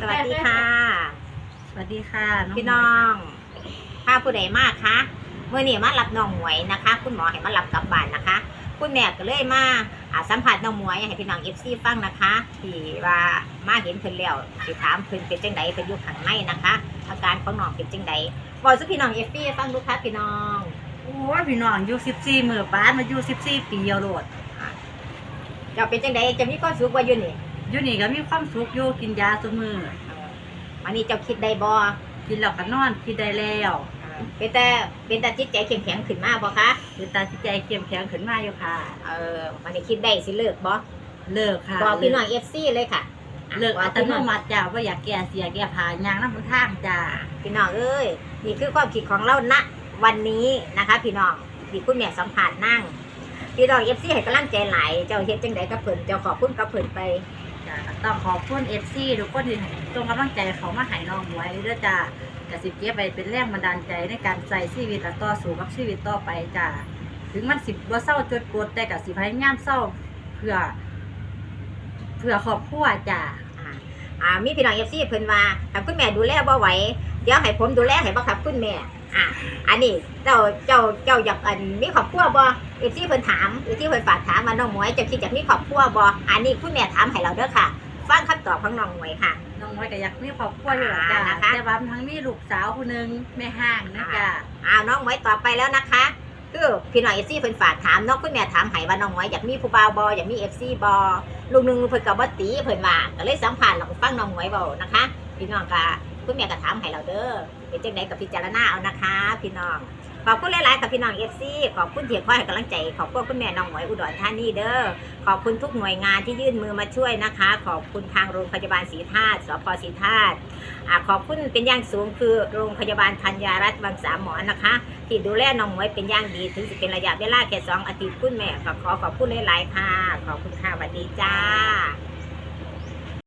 สวัสดีค่ะ สวัสดีค่ะพี่น้องพาผู้ใดมากคะเมื่อนี้มารับน้องหมวยนะคะ คุณหมอให้มารับกลับบ้านนะคะ คุณแม่ก็เลยมาอ่าสัมผัสน้องหมวยให้พี่น้องเอฟซีฟังนะคะที่ว่ามาเห็นเพิ่นแล้วสิถามเพิ่นเป็นจังไดเพิ่นอยู่ข้างในนะคะ อาการของน้องเป็นจังไดบอกสุพี่น้องเอฟซีฟังดูค่ะพี่น้องโอ้ยพี่น้องอยู่สิบสี่มือป้านมาอยู่สิบสี่ปีเอาโลดเจ้าเป็นจังไดจะมีความสุขว่าอยู่นี่ อยู่นี่ก็มีความสุขอยู่กินยาตัวมือเออวันนี้เจ้าคิดได้บ่กินแล้วก็นอนกินได้แล้วเออเป็นแต่เป็นแต่จิตใจเข้มแข็งขึ้นมาบ่คะคือตาจิตใจเข้มแข็งขึ้นมาอยู่ค่ะ เออวันนี้คิดได้สิเลิกบ่เลิกค่ะบอกพี่น้องเอฟซีเลยค่ะะเลิกบอัอกตพี่โนน้องมัติจ้าว่าอยากแก่เสียแก่ผายางน้ำมันทางจ้าพี่น้องเอ้ยนี่คือความคิดของเราณวันนี้นะคะ พี่น้องที่คุณแม่สัมผัสนั่งพี่น้องเอฟซีให้กำลังใจหลายเจ้าเฮ็ดจังไดกับเพิ่นเจ้าขอบคุณกับเพิ่นไป จ้าก็ต้องขอบคุณเอฟซีทุกคนที่ตรงกำลังใจเขามาหายน้องไว้ด้วยจ้าแต่สิบเก็บไปเป็นแรงบันดาลใจในการใส่ชีวิตและต่อสู้กับชีวิตต่อไปจ้าถึงมันสิบว่าเศร้าจดปวดแต่กับสิพยายามเศร้าเพื่อ เพื่อครอบครัวจ้าอ่าอ่ามีพี่น้องเอฟซีเพิ่นว่าถ้าคุณแม่ดูแลบ่ไหวเดี๋ยวให้ผมดูแลให้บ่ครับคุณแม่ อะอันนี้เจ้าเจ้าเจ้าอยากอันมีครอบครัวบ่เอฟซีเพิ่นถามเอฟซีเพิ่นฝากถามมาน้องหมวยเจ้าคิดอยากมีครอบครัวบ่อันนี้คุณแม่ถามให้เราเด้อค่ะฟังคำตอบของน้องหมวยค่ะ น้องไว้ก็อยากมีครอบครัวอยู่หรอกจ้าอ่านะคะ แต่ว่าทั้งมีลูกสาวคนหนึงแม่ห้างนะจ้าอ้าวน้องหมวยตอบไปแล้วนะคะคือพี่น้องเอฟซีเพิ่นฝากถามน้องคุณแม่ถามให้ว่าน้องหมวยอยากมีผู้บ่าวบ่อยากมีเอฟซีบ่ลูกหนึงเพิ่นก็บ่ตีเพิ่นว่าก็เลยสัมภาษณ์เราก็ฟังน้องหมวยเว้านะคะพี่น้องก็คุณแม่ก็ถามให้เราเด้อ เป็นจังไดก็พิจารณาเอานะคะ พี่น้อง ขอบคุณหลายๆค่ะพี่น้องเอฟซีขอบคุณที่คอยให้กำลังใจ ขอบคุณคุณแม่น้องหมวยอุดรธานีเด้อ ขอบคุณทุกหน่วยงานที่ยื่นมือมาช่วยนะคะ ขอบคุณทางโรงพยาบาลศรีธาตุสพศรีธาตุขอบคุณเป็นอย่างสูงคือโรงพยาบาลธัญญารัตน์บางสามหมอนะคะ ที่ดูแลน้องหมวยเป็นอย่างดีถึงจะเป็นระยะเวลาแค่สองอาทิตย์คุณแม่ก็ขอขอบคุณหลายๆค่ะ ขอบคุณค่ะสวัสดีจ้า